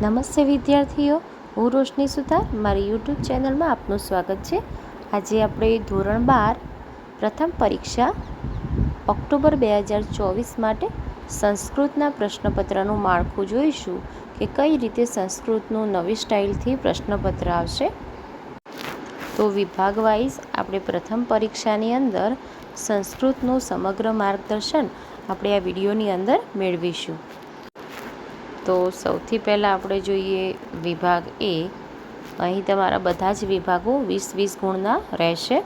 નમસ્તે વિદ્યાર્થીઓ, હું રોશની સુતાર મારી યુટ્યુબ ચેનલમાં આપનું સ્વાગત છે. આજે આપણે ધોરણ બાર, પ્રથમ પરીક્ષા, ઓક્ટોબર બે હજાર ચોવીસ માટે સંસ્કૃતના પ્રશ્નપત્રનું માળખું જોઈશું કે કઈ રીતે સંસ્કૃતનું નવી સ્ટાઇલથી પ્રશ્નપત્ર આવશે. તો વિભાગ વાઇઝ આપણે પ્રથમ પરીક્ષાની અંદર સંસ્કૃતનું સમગ્ર માર્ગદર્શન આપણે આ વિડીયોની અંદર મેળવીશું. તો સૌથી પહેલાં આપણે જોઈએ વિભાગ એ. અહીં તમારા બધા જ વિભાગો વીસ વીસ ગુણના રહેશે.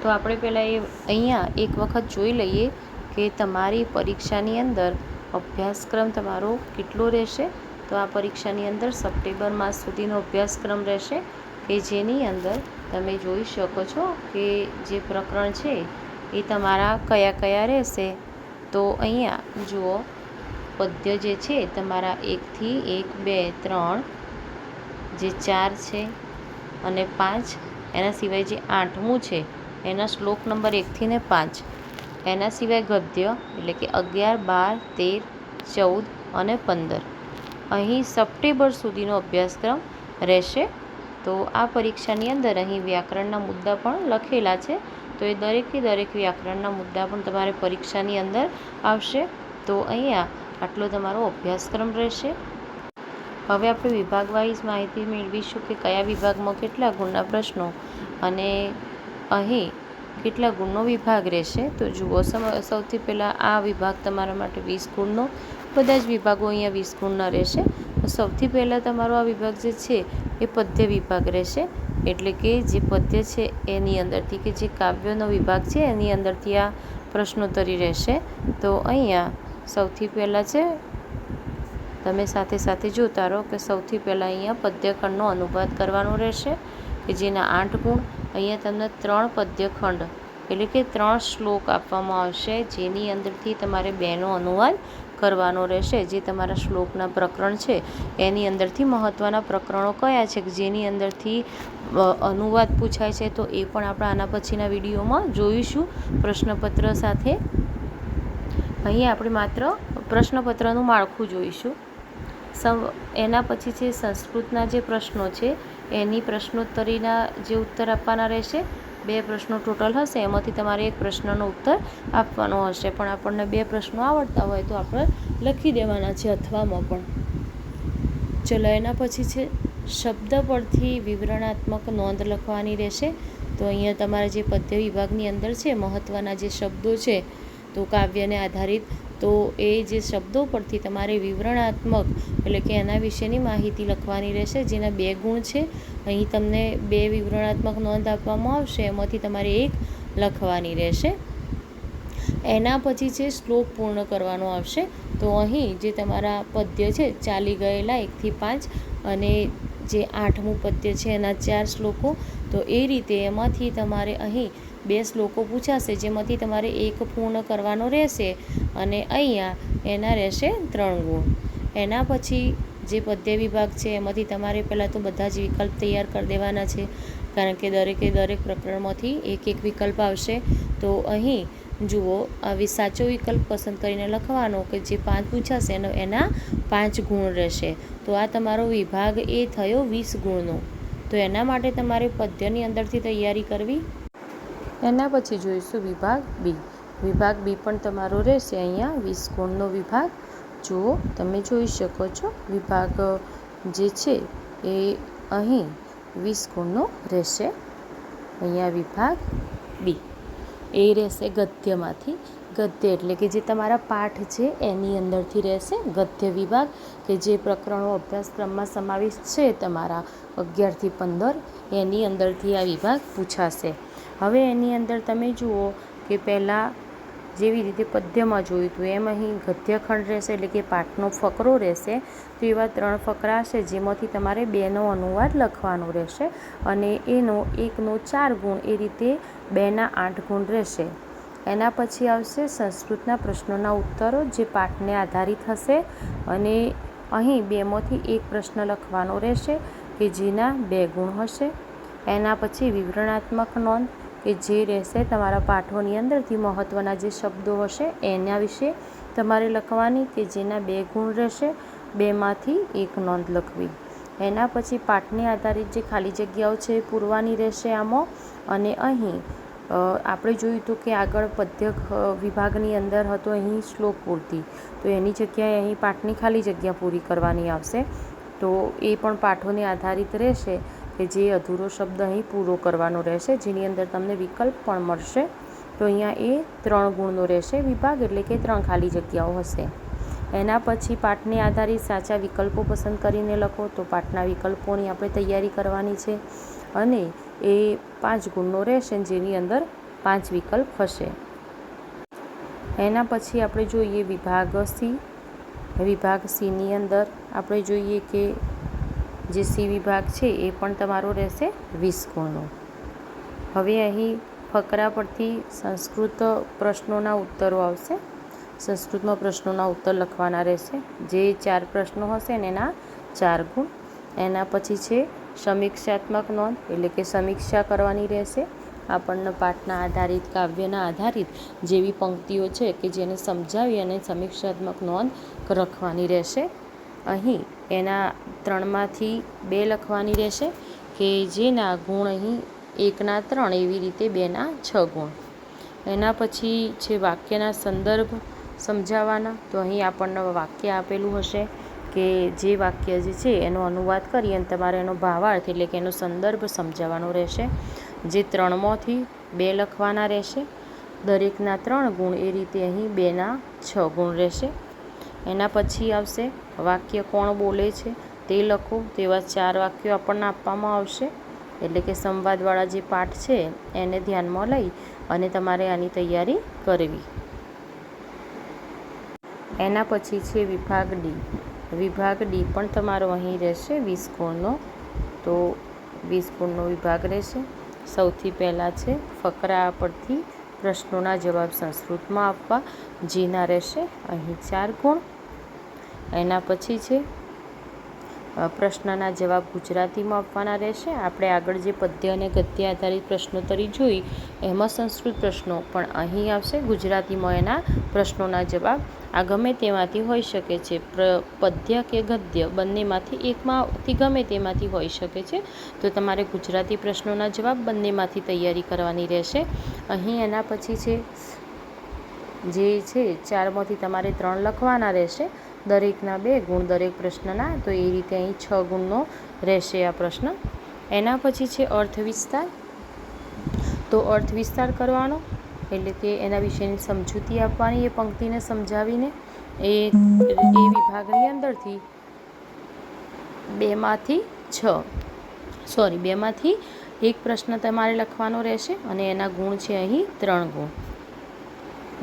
તો આપણે પહેલાં એ અહીંયા એક વખત જોઈ લઈએ કે તમારી પરીક્ષાની અંદર અભ્યાસક્રમ તમારો કેટલો રહેશે? તો આ પરીક્ષાની અંદર સપ્ટેમ્બર માસ સુધીનો અભ્યાસક્રમ રહેશે કે જેની અંદર તમે જોઈ શકો છો કે જે પ્રકરણ છે એ તમારા કયા કયા રહેશે? તો અહીંયા જુઓ, પદ્ય જે છે તમારા એકથી એક, બે, ત્રણ જે ચાર છે અને પાંચ, એના સિવાય જે આઠમું છે, એના શ્લોક નંબર એકથી ને પાંચ. એના સિવાય ગદ્ય એટલે કે અગિયાર, બાર, તેર, ચૌદ અને પંદર. અહીં સપ્ટેમ્બર સુધીનો અભ્યાસક્રમ રહેશે તો આ પરીક્ષાની અંદર અહીં વ્યાકરણના મુદ્દા પણ લખેલા છે. તો એ દરેકે દરેક વ્યાકરણના મુદ્દા પણ તમારે પરીક્ષાની અંદર આવશે. તો અહીંયા આટલો તમારો અભ્યાસક્રમ રહેશે. હવે આપણે વિભાગ વાઇઝ માહિતી મેળવીશું કે કયા વિભાગમાં કેટલા ગુણના પ્રશ્નો અને અહીં કેટલા ગુણનો વિભાગ રહેશે. તો જુઓ સૌથી પહેલાં આ વિભાગ તમારા માટે વીસ ગુણનો, બધા જ વિભાગો અહીંયા વીસ ગુણના રહેશે. સૌથી પહેલાં તમારો આ વિભાગ જે છે, એ પદ્ય વિભાગ રહેશે. એટલે કે જે પદ્ય છે, એની અંદરથી કે જે કાવ્યનો વિભાગ છે, એની અંદરથી આ પ્રશ્નોત્તરી રહેશે. તો અહીંયા સૌથી પહેલાં છે, તમે સાથે સાથે જોતા રહો કે સૌથી પહેલાં અહીંયા પદ્યખંડનો અનુવાદ કરવાનો રહેશે, કે જેના આઠ ગુણ અહીંયા તમને ત્રણ પદ્યખંડ, એટલે કે ત્રણ શ્લોક આપવામાં આવશે, જેની અંદરથી તમારે બેનો અનુવાદ કરવાનો રહેશે. જે તમારા શ્લોકના પ્રકરણ છે, એની અંદરથી મહત્ત્વના પ્રકરણો કયા છે? જેની અંદરથી અનુવાદ પૂછાય છે, તો એ પણ આપણે આના પછીના વિડીયોમાં જોઈશું. પ્રશ્નપત્ર સાથે અહીં આપણે માત્ર પ્રશ્નપત્રનું માળખું જોઈશું. સમ, એના પછી છે, સંસ્કૃતના જે પ્રશ્નો છે, એની પ્રશ્નોત્તરીના જે ઉત્તર આપવાના રહેશે. બે પ્રશ્નો ટોટલ હશે, એમાંથી તમારે એક પ્રશ્નનો ઉત્તર આપવાનો હશે. પણ આપણને બે પ્રશ્નો આવડતા હોય તો આપણે લખી દેવાના છે અથવામાં પણ. ચલો, એના પછી છે, શબ્દ પરથી વિવરણાત્મક નોંધ લખવાની રહેશે. તો અહીંયા તમારા જે પદ્ય વિભાગની અંદર છે મહત્ત્વના જે શબ્દો છે, તો કાવ્યને આધારિત તો એ જે શબ્દો પરથી તમારે વિવરણાત્મક એટલે કે એના વિશેની માહિતી લખવાની રહેશે, જેના બે ગુણ છે, અહીં તમને બે વિવરણાત્મક નોંધ આપવામાં આવશે, એમાંથી તમારે એક લખવાની રહેશે. એના પછી છે, શ્લોક પૂર્ણ કરવાનો આવશે. તો અહીં જે તમારા પદ્ય છે, ચાલી ગયેલા એકથી પાંચ અને જે આઠમું પદ્ય છે, એના ચાર શ્લોકો, તો એ રીતે એમાંથી તમારે અહીં બે શ્લોકો પૂછાશે, જેમાંથી તમારે એક પૂર્ણ કરવાનો રહેશે અને અહીંયા એના રહેશે ત્રણ ગુણ. એના પછી જે પદ્ય વિભાગ છે, એમાંથી તમારે પહેલાં તો બધા જ વિકલ્પ તૈયાર કરી દેવાના છે, કારણ કે દરેકે દરેક પ્રકરણમાંથી એક એક વિકલ્પ આવશે. તો અહીં જુઓ, આવી સાચો વિકલ્પ પસંદ કરીને લખવાનો કે જે પાંચ પૂછાશે, એનો એના પાંચ ગુણ રહેશે. તો આ તમારો વિભાગ એ થયો વીસ ગુણનો. તો એના માટે તમારે પદ્યની અંદરથી તૈયારી કરવી એના પછી જોઈશું વિભાગ બી. વિભાગ બી પણ તમારો રહેશે અહીંયા, વીસ ગુણનો વિભાગ. જુઓ, તમે જોઈ શકો છો, વિભાગ જે છે એ અહીં વીસ ગુણનો રહેશે. અહીંયા વિભાગ બી. એ રહેશે ગદ્યમાંથી. ગદ્ય એટલે કે જે તમારા પાઠ છે, એની અંદરથી રહેશે ગદ્ય વિભાગ, કે જે પ્રકરણો અભ્યાસક્રમમાં સમાવેશ છે તમારા અગિયારથી પંદર, એની અંદરથી આ વિભાગ પૂછાશે. હવે એની અંદર તમે જુઓ કે પહેલાં જેવી રીતે પદ્યમાં જોયું હતું, એમ અહીં ગદ્યખંડ રહેશે એટલે કે પાઠનો ફકરો રહેશે. તો એવા ત્રણ ફકરા હશે જેમાંથી તમારે બેનો અનુવાદ લખવાનો રહેશે અને એનો એકનો ચાર ગુણ એ રીતે બેના આઠ ગુણ રહેશે. એના પછી આવશે સંસ્કૃતના પ્રશ્નોના ઉત્તરો જે પાઠને આધારિત હશે અને અહીં બેમાંથી એક પ્રશ્ન લખવાનો રહેશે કે જેના બે ગુણ હશે. એના પછી વિવરણાત્મક નોંધ. કે જે રહેશે તમારા પાઠોની અંદરથી મહત્ત્વના જે શબ્દો હશે એના વિશે તમારે લખવાની કે જેના બે ગુણ રહેશે, બેમાંથી એક નોંધ લખવી. એના પછી પાઠને આધારિત જે ખાલી જગ્યાઓ છે એ પૂરવાની રહેશે આમાં. અને અહીં આપણે જોયું હતું કે આગળ પદ્ય વિભાગની અંદર હતો અહીં શ્લોક પૂરતી. તો એની જગ્યાએ અહીં પાઠની ખાલી જગ્યા પૂરી કરવાની આવશે. તો એ પણ પાઠોને આધારિત રહેશે. કે જે અધૂરો શબ્દ અહીં પૂરો કરવાનો રહેશે, જેની અંદર તમને વિકલ્પ પણ મળશે. તો અહીંયા એ ત્રણ ગુણનો રહેશે વિભાગ, એટલે કે ત્રણ ખાલી જગ્યાઓ હશે. એના પછી પાઠને આધારિત સાચા વિકલ્પો પસંદ કરીને લખો. તો પાઠના વિકલ્પોની આપણે તૈયારી કરવાની છે અને એ પાંચ ગુણનો રહેશે, જેની અંદર પાંચ વિકલ્પ હશે. એના પછી આપણે જોઈએ વિભાગ સી. વિભાગ સીની અંદર આપણે જોઈએ કે જે સી વિભાગ છે એ પણ તમારો રહેશે વીસ ગુણનો હવે અહીં ફકરા પરથી સંસ્કૃત પ્રશ્નોના ઉત્તરો આવશે. સંસ્કૃતમાં પ્રશ્નોના ઉત્તર લખવાના રહેશે. જે ચાર પ્રશ્નો હશે ને એના ચાર ગુણ. એના પછી છે સમીક્ષાત્મક નોંધ, એટલે કે સમીક્ષા કરવાની રહેશે. આપણને પાઠના આધારિત, કાવ્યના આધારિત જેવી પંક્તિઓ છે કે જેને સમજાવી અને સમીક્ષાત્મક નોંધ રખવાની રહેશે. અહીં એના ત્રણમાંથી બે લખવાની રહેશે કે જેના ગુણ અહીં એકના ત્રણ એવી રીતે બેના છ ગુણ. એના પછી છે વાક્યના સંદર્ભ સમજાવવાના. તો અહીં આપણને વાક્ય આપેલું હશે કે જે વાક્ય જે છે એનો અનુવાદ કરી અને તમારે એનો ભાવાર્થ એટલે કે એનો સંદર્ભ સમજાવવાનો રહેશે. જે ત્રણમાંથી બે લખવાના રહેશે. દરેકના ત્રણ ગુણ એ રીતે અહીં બેના છ ગુણ રહેશે. એના પછી આવશે વાક્ય કોણ બોલે છે તે લખો. તેવા ચાર વાક્યો આપણને આપવામાં આવશે. એટલે કે સંવાદવાળા જે પાઠ છે એને ધ્યાનમાં લઈ અને તમારે આની તૈયારી કરવી. એના પછી છે વિભાગ ડી. વિભાગ ડી પણ તમારો અહીં રહેશે વીસ ગુણનો તો વીસ ગુણનો વિભાગ રહેશે. સૌથી પહેલાં છે ફકરા પરથી પ્રશ્નોના જવાબ સંસ્કૃતમાં આપવા. જેના રહેશે અહીં ચાર ગુણ. એના પછી છે પ્રશ્નના જવાબ ગુજરાતીમાં આપવાના રહેશે. આપણે આગળ જે પદ્ય અને ગદ્ય આધારિત પ્રશ્નોત્તરી જોઈ, એમાં સંસ્કૃત પ્રશ્નો પણ અહીં આવશે. ગુજરાતીમાં એના પ્રશ્નોના જવાબ આ ગમે તેમાંથી હોઈ શકે છે. પદ્ય કે ગદ્ય બંનેમાંથી એકમાંથી ગમે તેમાંથી હોઈ શકે છે. તો તમારે ગુજરાતી પ્રશ્નોના જવાબ બંનેમાંથી તૈયારી કરવાની રહેશે. અહીં એના પછી છે, જે છે, ચારમાંથી તમારે ત્રણ લખવાના રહેશે. દરેકના બે ગુણ દરેક પ્રશ્નના, તો એ રીતે અહીં છ ગુણનો રહેશે આ પ્રશ્ન. એના પછી છે અર્થ વિસ્તાર. તો અર્થ વિસ્તાર કરવાનો, એટલે કે એના વિશેની સમજૂતી આપવાની, એ પંક્તિને સમજાવીને એ એ વિભાગની અંદરથી બેમાંથી છ. સોરી, બેમાંથી એક પ્રશ્ન તમારે લખવાનો રહેશે અને એના ગુણ છે અહીં ત્રણ ગુણ.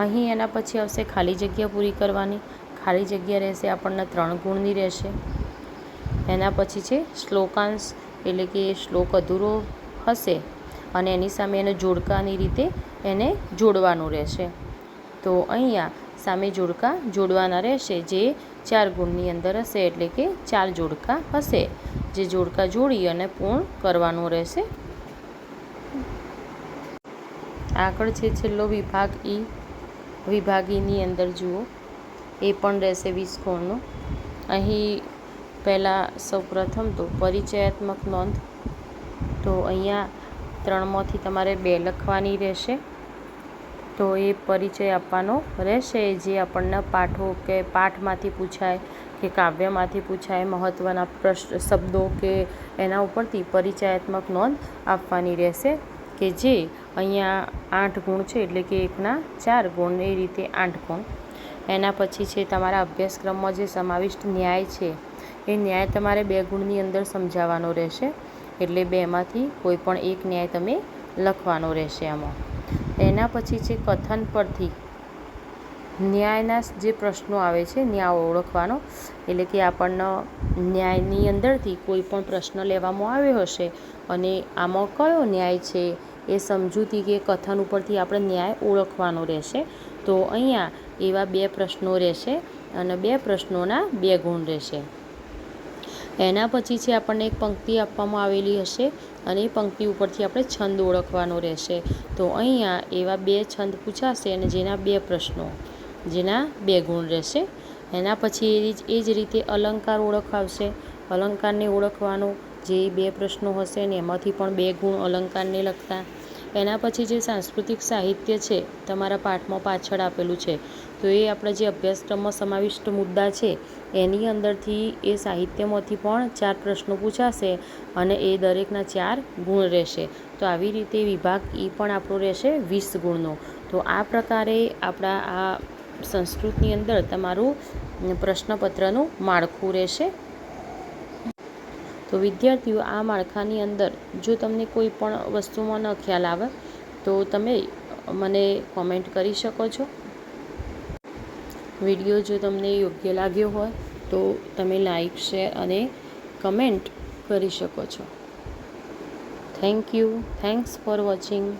અહીં એના પછી આવશે ખાલી જગ્યા પૂરી કરવાની. ખાલી જગ્યા રહેશે, આપણને ત્રણ ગુણની રહેશે. એના પછી છે શ્લોકાંશ, એટલે કે શ્લોક અધૂરો હશે અને એની સામે એને જોડકાની રીતે એને જોડવાનું રહેશે. તો અહીંયા સામે જોડકા જોડવાના રહેશે, જે ચાર ગુણની અંદર હશે, એટલે કે ચાર જોડકા હશે. જે જોડકા જોડી અને પૂર્ણ કરવાનું રહેશે. આગળ છે છેલ્લો વિભાગ ઈ. વિભાગ ઈની અંદર જુઓ. એ પણ રહેશે વીસ ગુણનો અહીં પહેલાં સૌપ્રથમ તો પરિચયાત્મક નોંધ. તો અહીંયા ત્રણમાંથી તમારે બે લખવાની રહેશે. તો એ પરિચય આપવાનો રહેશે જે આપણને પાઠો કે પાઠમાંથી પૂછાય કે કાવ્યમાંથી પૂછાય મહત્ત્વના પ્રશ્ન, શબ્દો કે એના ઉપરથી પરિચયાત્મક નોંધ આપવાની રહેશે કે જે અહીંયા આઠ ગુણ છે એટલે કે એકના ચાર ગુણ. એ રીતે આઠ ગુણ. એના પછી છે તમારા અભ્યાસક્રમમાં જે સમાવિષ્ટ ન્યાય છે, એ ન્યાય તમારે બે ગુણની અંદર સમજાવવાનો રહેશે. એટલે બેમાંથી કોઈ પણ એક ન્યાય તમે લખવાનો રહેશે આમાં. એના પછી છે કથન પરથી. ન્યાયના જે પ્રશ્નો આવે છે, ન્યાય ઓળખવાનો, એટલે કે આપણને ન્યાયની અંદરથી કોઈ પણ પ્રશ્ન લેવામાં આવ્યો હશે અને આમાં કયો ન્યાય છે એ સમજૂતી કે કથન ઉપરથી આપણે ન્યાય ઓળખવાનો રહેશે. તો અહીંયા એવા બે પ્રશ્નો રહેશે અને બે પ્રશ્નોના બે ગુણ રહેશે. એના પછી છે આપણને એક પંક્તિ આપવામાં આવેલી હશે અને એ પંક્તિ ઉપરથી આપણે છંદ ઓળખવાનો રહેશે. તો અહીંયા એવા બે છંદ પૂછાશે અને જેના બે પ્રશ્નો, જેના બે ગુણ રહેશે. એના પછી એ જ રીતે અલંકાર ઓળખાવશે. અલંકારને ઓળખવાનો જે બે પ્રશ્નો હશે ને એમાંથી પણ બે ગુણ અલંકારને લગતા એના પછી જે સાંસ્કૃતિક સાહિત્ય છે, તમારા પાઠમાં પાછળ આપેલું છે, તો એ આપણા જે અભ્યાસક્રમમાં સમાવિષ્ટ મુદ્દા છે, એની અંદરથી એ સાહિત્યમાંથી પણ ચાર પ્રશ્નો પૂછાશે અને એ દરેકના ચાર ગુણ રહેશે. તો આવી રીતે વિભાગ એ પણ આપણો રહેશે વીસ ગુણનો. તો આ પ્રકારે આપણા આ સંસ્કૃતની અંદર તમારું પ્રશ્નપત્રનું માળખું રહેશે. તો વિદ્યાર્થીઓ આ માળખાની અંદર જો તમને કોઈ પણ વસ્તુમાં ન ખ્યાલ આવે, તો તમે મને કોમેન્ટ કરી શકો છો. વીડિયો જો તમને યોગ્ય લાગ્યો હોય, તો તમે લાઈક શેર અને કમેન્ટ કરી શકો છો. Thank you thanks for watching